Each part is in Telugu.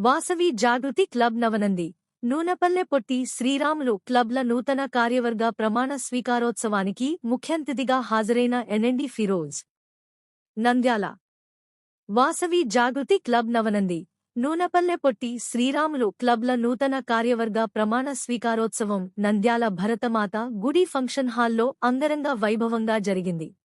వాసవి జాగృతి క్లబ్ నవనంది. నూనపల్లె పొట్టి శ్రీరాములు క్లబ్ల నూతన కార్యవర్గ ప్రమాణ స్వీకారోత్సవానికి ముఖ్యంతిథిగా హాజరైన ఎన్ఎండి ఫిరోజ్. నంద్యాల. వాసవి జాగృతి క్లబ్ నవనంది. నూనపల్లె పొట్టి శ్రీరాములు క్లబ్ల నూతన కార్యవర్గ ప్రమాణ స్వీకారోత్సవం నంద్యాల భరతమాత గుడి ఫంక్షన్ హాల్లో అంగరంగ వైభవంగా జరిగింది.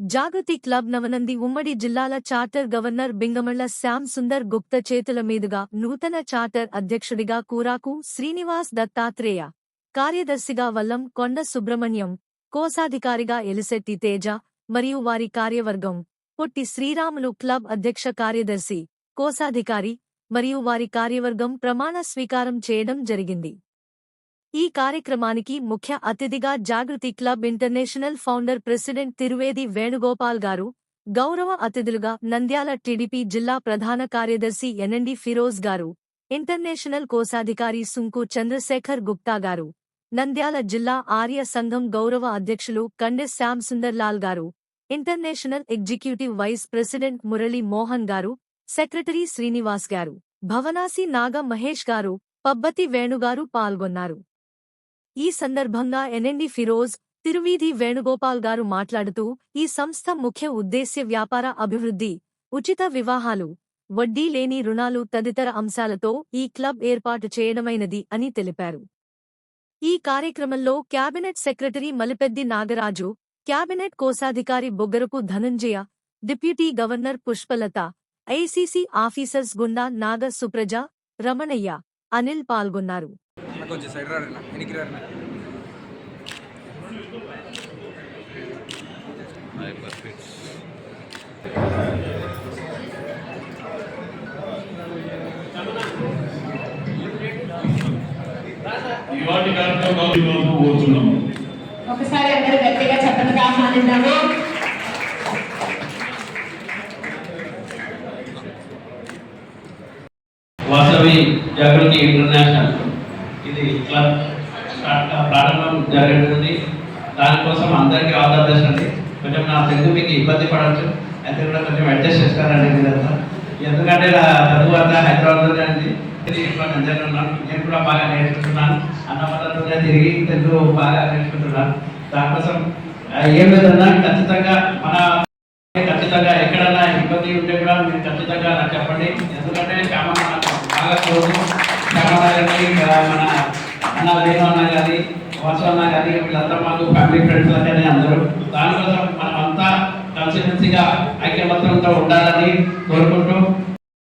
జాగతి క్లబ్ నవనంది ఉమ్మడి జిల్లాల చార్టర్ గవర్నర్ బింగమళ్ళ శ్యామ్ సుందర్ గుప్త చేతుల మీదుగా నూతన చార్టర్ అధ్యక్షుడిగా కూరాకు శ్రీనివాస్ దత్తాత్రేయ కార్యదర్శిగా వల్లం కొండ సుబ్రహ్మణ్యం కోశాధికారిగా ఎలిసెట్టి తేజ మరియు వారి కార్యవర్గం పొట్టి శ్రీరాములు క్లబ్ అధ్యక్ష కార్యదర్శి కోశాధికారి మరియు వారి కార్యవర్గం ప్రమాణ స్వీకారం చేయడం జరిగింది. ఈ కార్యక్రమానికి ముఖ్య అతిథిగా Jagruthi club international founder president Tiruvedi Venugopal గారు గౌరవ అతిథులుగా నంద్యాల టీడీపీ జిల్లా ప్రధాన కార్యదర్శి ఎన్ఎండి ఫిరోజ్ గారు ఇంటర్నేషనల్ కోశాధికారి సుంకు చంద్రశేఖర్ గుప్తా గారు నంద్యాల జిల్లా ఆర్య సంఘం గౌరవ అధ్యక్షులు కండె శ్యామ్ సుందర్ లాల్ గారు international executive vice president Murali Mohan గారు సెక్రటరీ శ్రీనివాస్ గారు భవనాసి నాగ మహేష్ గారు పబ్బతి వేణుగారు పాల్గొన్నారు. ఈ సందర్భంగా ఎన్ఎండి ఫిరోజ్ తిరువీధి వేణుగోపాల్ గారు మాట్లాడుతూ ఈ సంస్థ ముఖ్య ఉద్దేశ్య వ్యాపార అభివృద్ధి ఉచిత వివాహాలు వడ్డీ లేని రుణాలు తదితర అంశాలతో ఈ క్లబ్ ఏర్పాటు చేయడమైనది అని తెలిపారు. ఈ కార్యక్రమంలో cabinet secretary Malipeddi Nagaraju cabinet కోశాధికారి Boggarapu Dhananjaya deputy governor Pushpalatha ICC officers Gunda Naga Supraja Ramanaiah Anil పాల్గొన్నారు. నాకు కొంచెం సైడ్ రారన్నా వెనక్కి రారన్నా ఇవాటి కార్యక్రమం కోరుతున్నాము ఒకసారి అందరూ గట్టిగా చెప్పండి ఆహ్వానిద్దాము వాసవి జాగృతి ఇంటర్నేషనల్. ఇది క్లబ్ ప్రారంభం జరగనుంది. దానికోసం అందరికీ ఆల్ ద బెస్ట్ అండి. కొంచెం నా తెలుగు మీకు ఇబ్బంది పడవచ్చు. అయితే కూడా కొంచెం అడ్జస్ట్ చేస్తారండి మీరంతా. ఎందుకంటే నా అంతా హైదరాబాద్లోనే అండి. ఇది ఉన్నాను. నేను కూడా బాగా నేర్చుకుంటున్నాను. అన్నవరంలోనే తిరిగి తెలుగు బాగా నేర్చుకుంటున్నాను. దానికోసం ఏం లేదన్నా ఖచ్చితంగా మన ఖచ్చితంగా ఎక్కడన్నా ఇబ్బంది ఉంటే కూడా మీరు ఖచ్చితంగా నాకు చెప్పండి. ఎందుకంటే శ్యామ బాగా క్లోజ్ శ్యామ మన అన్న వేణు అన్న కానీ వాసు అన్న కానీ వీళ్ళందరూ మాకు ఫ్యామిలీ ఫ్రెండ్స్ అంటేనే అందరూ. దానికోసం మనం అంతా కలిసిమెలిసిగా ఐక్యమత్యంతో ఉండాలని కోరుకుంటూ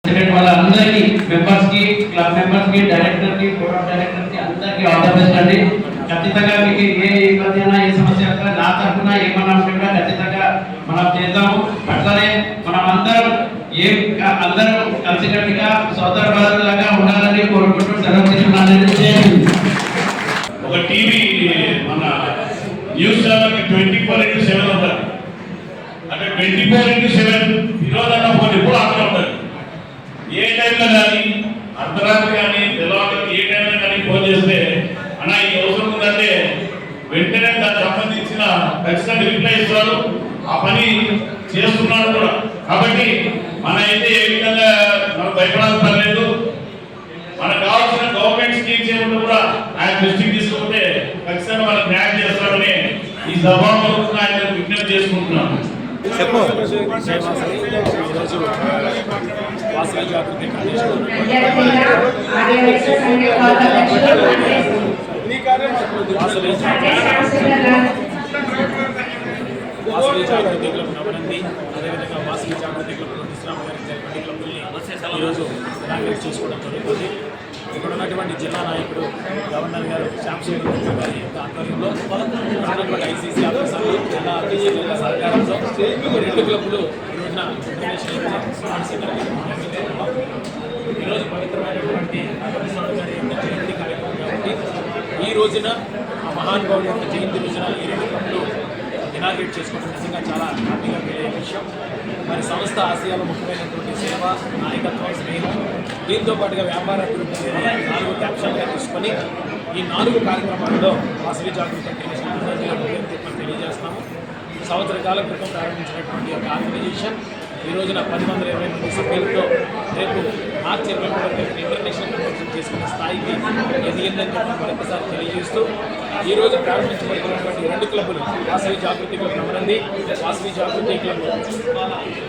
ప్రెసిడెంట్ వాళ్ళందరికీ మెంబర్స్కి క్లబ్ మెంబర్స్కి డైరెక్టర్కి బోర్డ్ ఆఫ్ డైరెక్టర్కి అందరికీ ఆర్డర్ ద ఖచ్చితంగా మీకు ఏ ఇబ్బంది అయినా ఏ సమస్య అయినా నా తరఫున ఏమన్నా ఉంటే కూడా ఖచ్చితంగా మనం చేద్దాము. అట్లానే మనం అందరం ఏ అందరం కలిసికట్టుగా సోదర బాధలాగా ఉండాలని కోరుకుంటూ సెలవు తీసుకున్నాను జై హింద్. ఒక టీవీ మన news twenty four into seven ఉంటుంది. అంటే ట్వంటీ ఫోర్ ఇంటూ సెవెన్ ఈరోజు అన్న ఫోన్ ఎప్పుడు అక్కడ ఉంటుంది. ఏ టైంలో కానీ అర్ధరాత్రి కానీ తెల్లవారు ఏ టైంలో కానీ ఫోన్ చేస్తే అన్న ఈ అవసరం ఉందంటే వెంటనే దానికి సంబంధించిన ఖచ్చితంగా రిప్లై ఇస్తారు. ఆ పని చేస్తున్నాడు కూడా. కాబట్టి మన అయితే ఏ విధంగా మనం భయపడాల్సిన పని లేదు. మనకు కావాల్సిన గవర్నమెంట్ స్కీమ్స్ ఏముంటే కూడా ఆయన దృష్టికి తీసుకుంటాం ఖచ్చితంగా మనకు న్యాయం చేస్తామని ఆయన విజ్ఞప్తి చేసుకుంటున్నాను. కోఆర్డినేషన్ వాసవి జాగృతి క్లబ్ నవనంది అదేవిధంగా వాసవి జాగృతి క్లబ్ ఇస్లాం గారి క్లబ్ని ఈరోజు ఇనాగ్రేట్ చేసుకోవడం జరుగుతుంది. ఇక్కడ ఉన్నటువంటి జిల్లా నాయకుడు గవర్నర్ గారు శ్యామ్సేన్ గారి యొక్క ఆధ్వర్యంలో ఉన్నటువంటి ఐసీసీ ఆఫీసర్లు జిల్లా అధ్యక్షుల సహకారంతో రెండు క్లబ్లు ఈ ఈరోజు పవిత్రమైనటువంటి గారి యొక్క జయంతి కార్యక్రమం కాబట్టి ఈ రోజున ఆ మహానుభావుడి యొక్క జయంతి రోజున ఈ రెండు క్లబ్లు ఇనాగ్రేట్ చేసుకోవడం నిజంగా చాలా హ్యాపీగా వెళ్ళే విషయం. మరి సంస్థ ఆశయాలు ముఖ్యమైనటువంటి సేవ నాయకత్వం స్నేహం దీంతో పాటుగా వ్యాపార అభివృద్ధి నాలుగు క్యాప్షన్గా తీసుకొని ఈ నాలుగు కార్యక్రమాల్లో వాసవి జాగృతి తెలియజేస్తాము సంవత్సర కాలం క్రితం ప్రారంభించినటువంటి ఒక ఆర్గనైజేషన్. ఈ రోజున పది వందల ఇరవై మంది సభ్యులతో రేపు మార్చి ఇరవై మూడో స్థాయికి ఎదిగిందని మరొకసారి తెలియజేస్తూ ఈ రోజు ప్రారంభించబడుతున్నటువంటి రెండు క్లబ్లు వాసవి జాగృతి క్లబ్ నమరంది వాసవి జాగృతి క్లబ్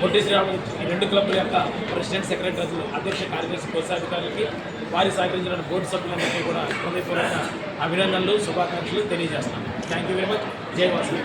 పొట్టి శ్రీరాములు ఈ రెండు క్లబ్ల యొక్క ప్రెసిడెంట్ సెక్రటరీలు అధ్యక్ష కార్యదర్శి కోశాధికారులకి వారి సహకరించిన బోర్డు సభ్యులందరికీ కూడా హృదయపూర్వక అభినందనలు శుభాకాంక్షలు తెలియజేస్తాను థ్యాంక్ యూ వెరీ మచ్ జై వాసవి.